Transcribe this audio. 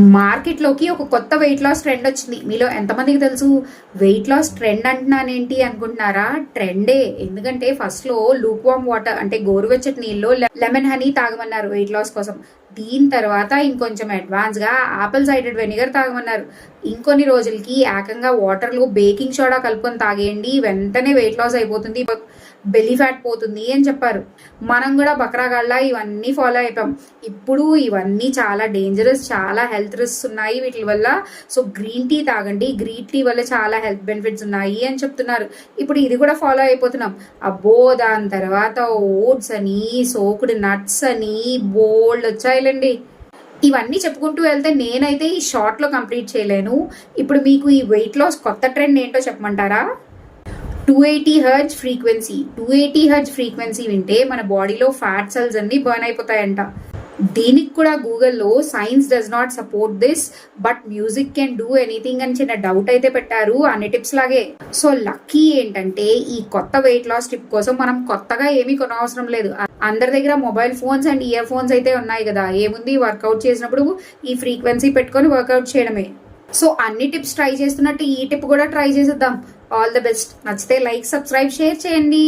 మార్కెట్లోకి ఒక కొత్త వెయిట్ లాస్ ట్రెండ్ వచ్చింది. మీలో ఎంతమందికి తెలుసు? వెయిట్ లాస్ ట్రెండ్ అంటున్నానేంటి అనుకుంటున్నారా? ట్రెండే ఎందుకంటే ఫస్ట్లో లూక్ వామ్ వాటర్ అంటే గోరువెచ్చటి నీళ్ళు లెమన్ హనీ తాగమన్నారు వెయిట్ లాస్ కోసం. దీని తర్వాత ఇంకొంచెం అడ్వాన్స్గా ఆపిల్ సైడెడ్ వెనిగర్ తాగమన్నారు. ఇంకొన్ని రోజులకి ఏకంగా వాటర్లో బేకింగ్ సోడా కలుపుకొని తాగేయండి. వెంటనే వెయిట్ లాస్ అయిపోతుంది. బెల్లీ ఫ్యాట్ పోతుంది అని చెప్పారు. మనం కూడా బక్రాగాళ్ళ ఇవన్నీ ఫాలో అయిపోయాం. ఇప్పుడు ఇవన్నీ చాలా డేంజరస్ చాలా హెల్త్ రిస్క్స్ ఉన్నాయి వీటి వల్ల. సో గ్రీన్ టీ తాగండి. గ్రీన్ టీ వల్ల చాలా హెల్త్ బెనిఫిట్స్ ఉన్నాయి అని చెప్తున్నారు. ఇప్పుడు ఇది కూడా ఫాలో అయిపోతున్నాం. అబ్బో దాని తర్వాత ఓట్స్ అని సోకుడు నట్స్ అని బోల్డ్ వచ్చాయి చూడండి. ఇవన్నీ చెప్పుకుంటూ వెళ్తే నేనైతే ఈ షార్ట్లో కంప్లీట్ చేయలేను. ఇప్పుడు మీకు ఈ వెయిట్ లాస్ కొత్త ట్రెండ్ ఏంటో చెప్పమంటారా? Two eighty hertz frequency two eighty hertz frequency వింటే మన బాడీలో ఫ్యాట్ సెల్స్ అన్ని బర్న్ అయిపోతాయంట. దీనికి కూడా గూగుల్లో science does not support this but music can do anything అని చిన్న డౌట్ అయితే పెట్టారు. అన్ని టిప్స్ లాగే. సో లక్కీ ఏంటంటే ఈ కొత్త వెయిట్ లాస్ టిప్ కోసం మనం కొత్తగా ఏమీ కొనవసరం లేదు. అందరి దగ్గర mobile phones and earphones అయితే ఉన్నాయి కదా. ఏముంది? వర్కౌట్ చేసినప్పుడు ఈ ఫ్రీక్వెన్సీ పెట్టుకొని వర్కౌట్ చేయడమే. సో అన్ని టిప్స్ ట్రై చేస్తున్నట్టు ఈ టిప్ కూడా ట్రై చేసేద్దాం. ఆల్ ద బెస్ట్ నచ్చితే లైక్ సబ్స్క్రైబ్ షేర్ చేయండి.